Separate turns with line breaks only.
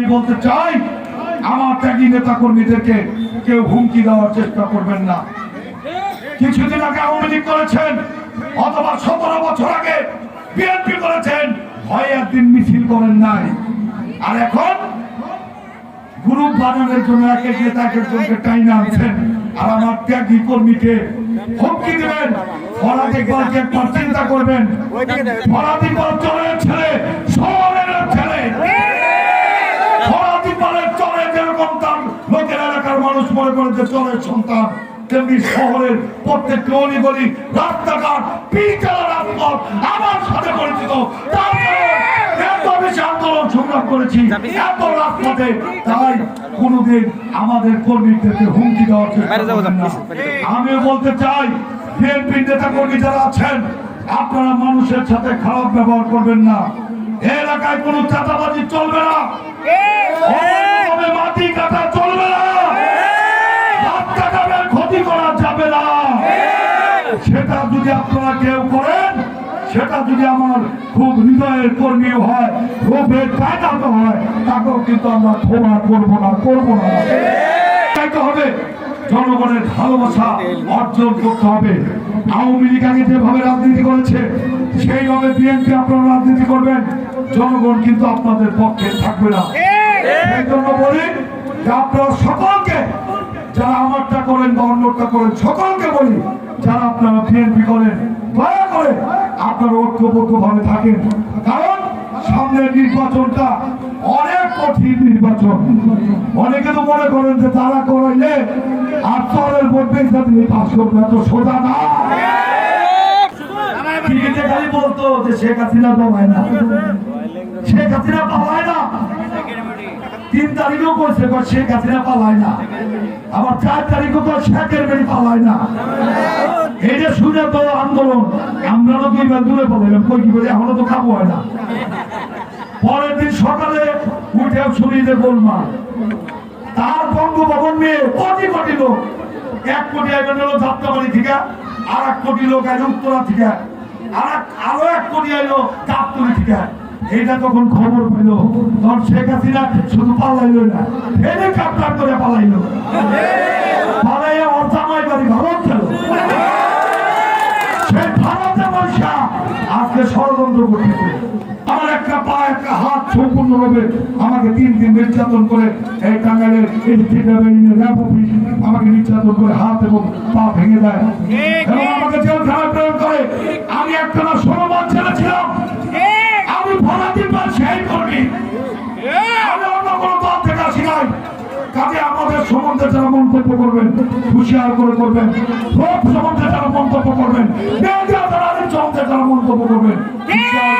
আমি বলতে চাই, আমার ত্যাগী নেতা কর্মীদেরকে কেউ হুমকি দেওয়ার চেষ্টা করবেন না। কিছুদিন আগে আওয়ামী লীগ করেছেন, অথবা সতেরো বছর আগে বিএনপি করেছেন, হয় একদিন মিছিল করেন নাই। আর এখন গ্রুপ বানানোর জন্য এক এক নেতা এক একজনকে আনছেন, আর আমার ত্যাগী কর্মীকে হুমকি দেবেন ইকবালকে একবার চিন্তা করবেন ইকবাল চলের ছেলে শহরের মনে করে যে চলের সন্তান তেমনি শহরের প্রত্যেকটি অলিগলি রাস্তাঘাট পিচারা রাজপথ আমার সাথে পরিচিত। তার কারণ এত বেশি আন্দোলন সংগ্রাম করেছি এত রাজপথে তাই কোনোদিন আমাদের কর্মীদেরকে হুমকি দেওয়ার আমিও বলতে চাই বিএনপি নেতা কর্মী যারা আছেন আপনারা মানুষের সাথে খারাপ ব্যবহার করবেন না। এলাকায় কোনো চাঁদাবাজি চলবে না। মাটি কাটা চলবে না রাস্তা ঘাটের ক্ষতি করা যাবে না সেটা যদি আপনারা কেউ করেন, সেটা যদি আমার খুব হৃদয়ের কর্মী হয়, খুব কায়দাতে হয়, তাকেও কিন্তু আমরা ক্ষমা করব না করব না। হবে জনগণের ভালোবাসা অর্জন করতে হবে। আওয়ামী লীগ আগে যেভাবে রাজনীতি করেছে, সেইভাবে বিএনপি আপনারা রাজনীতি করবেন। জনগণ কিন্তু আপনাদের পক্ষে থাকবে না। সেই জন্য বলি যে আপনারা সকলকে, যারা আমারটা করেন বা অন্যটা করেন, সকলকে বলি যারা আপনারা বিএনপি করেন, দয়া করে আপনারা ঐক্যবদ্ধ ভাবে থাকেন। কারণ সামনের নির্বাচনটা অনেক কঠিন নির্বাচন। অনেকে তো মনে করেন যে তারা করাইলে আর চরের মধ্যে দিলে পাস করবে এত সোজা না। তিন শেখ হাসিনা পালায় না। আবার চার তারিখও তো শেখের বেড়ি পালায় না। যে শুনে তো আন্দোলন, আমরা তো দুইবার দূরে পালাইলাম কই কি বলি এখনও তো খাব না। পরের দিন সকালে উঠে শুনি যে গোলমা তার বঙ্গভবন নিয়ে কোটি কোটি লোক, এক কোটি আইবেন হলো যাত্রাবাড়ি থেকে আর এক কোটি লোক আইলো উত্তরা থেকে আর এক- আরও এক কোটি আইলো গাবতলি থেকে। এইটা তখন খবর পেল তখন শেখ হাসিনা শুধু পালাইলো না, হেলিকপ্টার করে পালাইলো। আজকে ষড়যন্ত্র করতেছে। আমার একটা পা একটা হাত সম্পূর্ণভাবে আমাকে তিন দিন নির্যাতন করে এই টাঙ্গাইলের র্যাব অফিস আমাকে নির্যাতন করে হাত এবং পা ভেঙে দেয়। এবং আমাকে প্রেরণ করে আমি একটা না ষোলো বার ছেলে ছিলাম আমি পার সেই কর্মী। আমি অন্য কোনো দল থেকে আসি নাই। কাজে আমাদের সম্বন্ধে যারা মন্তব্য করবেন হুঁশিয়ার করে করবেন সব সম্বন্ধে যারা মন্তব্য করবেন বেদিয়া দালালের সম্বন্ধে যারা মন্তব্য করবেন হুঁশিয়ার করে করবেন